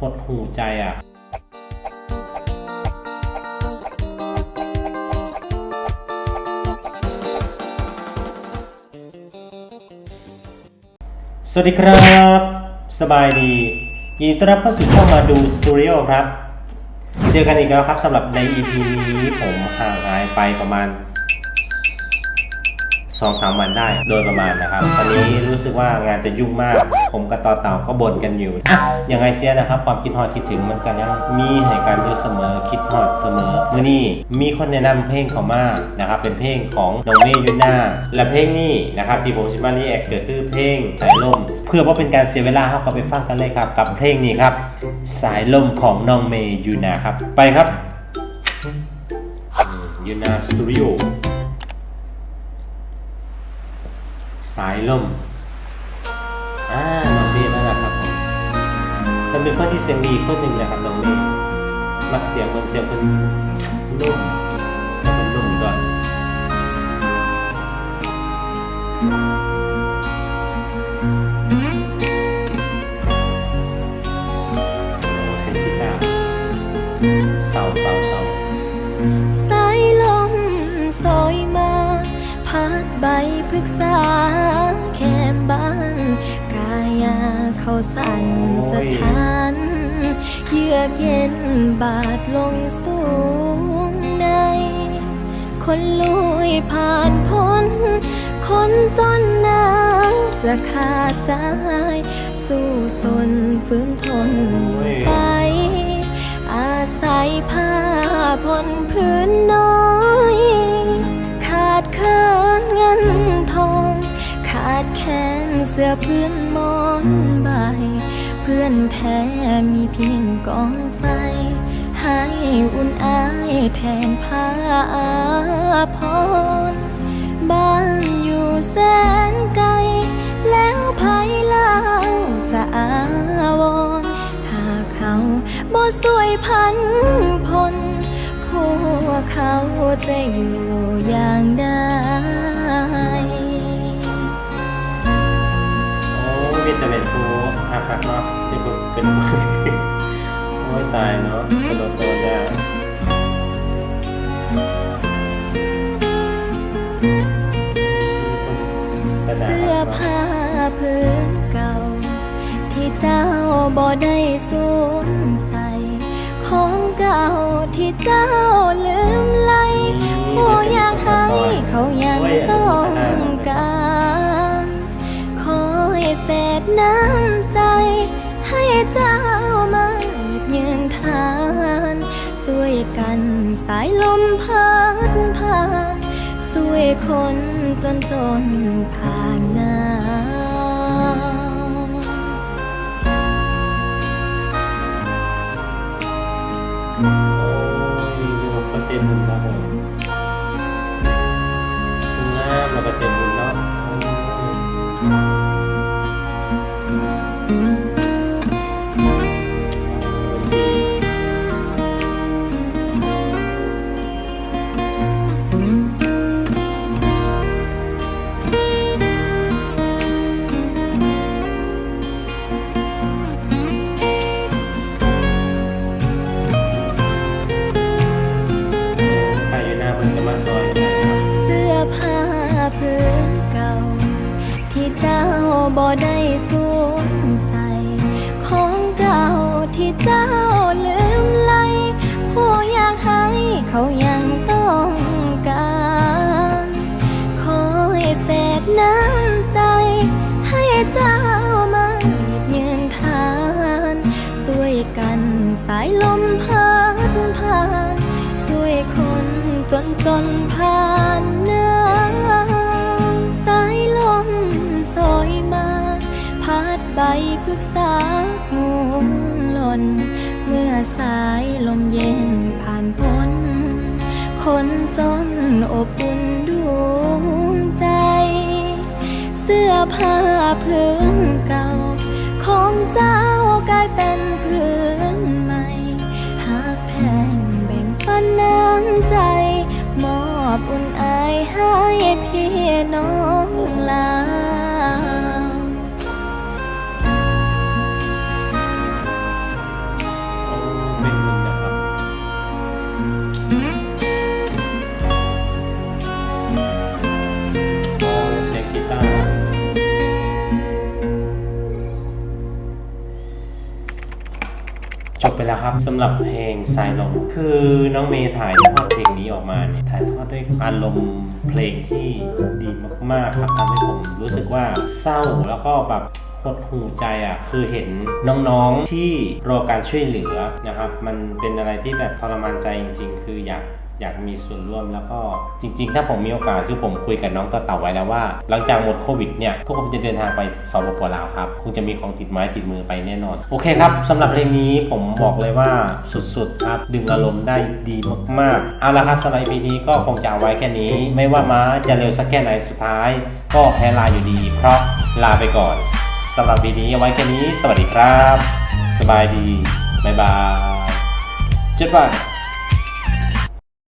หดหูใจอะสวัสดีครับ สบายดียินดีต้อนรับเข้าสู่ช่องมาดูสตูดิโอครับ เจอกันอีกแล้วครับสำหรับใน EP นี้ผมห่างหายไปประมาณ สองสามวันได้โดยประมาณนะครับตอนนี้รู้สึกว่างานจะยุ่งมาก ผมกับต่อเต่าก็บ่นกันอยู่อะยังไงเสียนะครับ ความคิดฮอดคิดถึงมันกันยังมีให้กันอยู่เสมอคิดฮอดเสมอเมื่อนี้มีคนแนะนำเพลงเขามานะครับเป็นเพลงของน้องเมย์ยูนาและเพลงนี้นะครับที่ผมชิมารีแอคเกิดคือเพลงสายลม เพื่อว่าเป็นการเสียเวลาเราก็ไปฟังกันเลยครับ กับเพลงนี้ครับ สายลมของน้องเมย์ยูนาครับไปครับยูนาสตูดิโอายลมอ่าน้องเมย์นั่นแหละครับผมแต่เป็นคนที่เสียงดีคนหนึ่งนะครับน้องเมย์มักเสียงมันเสียงมันนุ่มแต่มันนุ่มก่อนโอ้เสียงกีตาร์เศร้าเศร้าเศร้าสายลมสอยมา พัดใบพฤกษา เขาสั่นสะท้าน เยือกเย็นบาดลงสูงใน คนลุยผ่านพ้น คนจนหนาวจะขาดใจ สู้สนฝืนทนอยู่ไป อาศัยผ้าผ่อนพื้นน้อยขาดเคินเงินทอง ขาดแขน เสื้อพื้นมอนใบ เพื่อนแท้มีเพียงกองไฟ ให้อุ่นอายแทนผ้าอาพรบ้านอยู่แสนไกล แล้วภายเล่าจะอาวรหากเขาบ่สวยพันพลพวกเขาจะอยู่อย่างใด อ้มีแต่เป็นผู้อาคักเนาะที่เป็นเป็นผู้โอ้ยตายเนาะกระโดดโดนแน่เสื้อผ้าพื้นเก่า ที่เจ้าบ่ได้สวมใส่ ของเก่าที่เจ้าลืมไล่ ช่วยกันสายลมพัดผ่านช่วยคนจนจนผ่านหนาวโอ้ยอยู่ประเจบุญครับผมงามแล้วประเจบุญเนาะ เจ้าลืมไลผู้อยากให้เขายังต้องการคอยเศษน้ำใจ ให้เจ้ามาหยิบยืนทานช่วยกันสายลมพัดผ่านช่วยคนจนจนผ่า น เมื่อสายลมเย็นผ่านพ้น คนจนอบอุ่นดวงใจ เสื้อผ้าพื้นเก่า ของเจ้ากลายเป็นพื้น บไปแล้วครับสำหรับเพลงสายลมคือน้องเมย์ถ่ายทอดเพลงนี้ออกมาเนี่ยถ่ายทอดด้วยอารมณ์เพลงที่ดีมากๆครับทำให้ผมรู้สึกว่าเศร้าแล้วก็แบบหดหูใจอะคือเห็นน้องๆที่รอการช่วยเหลือนะครับ มันเป็นอะไรที่แบบทรมานใจจริง ๆ คืออยาก อยากมีส่วนร่วมแล้วก็จริง ๆ ถ้าผมมีโอกาสคือผมคุยกับน้องต่อเต่าไว้แล้วว่า หลังจากหมดโควิดเนี่ยพวกผมจะเดินทางไปสปปลาวครับคงจะมีของติดไม้ติดมือไปแน่นอน โอเคครับสำหรับเพลงนี้ผมบอกเลยว่าสุดๆครับดึงอารมณ์ได้ดีมากๆเอาละครับสำหรับ EP นี้ก็คงจะเอาไว้แค่นี้ ไม่ว่าม้าจะเร็วสักแค่ไหนสุดท้าย ก็แพ้ลาอยู่ดี เพราะลาไปก่อนสำหรับ EP นี้เอาไว้แค่นี้ สวัสดีครับ สบายดี บ๊ายบายเจุดบาย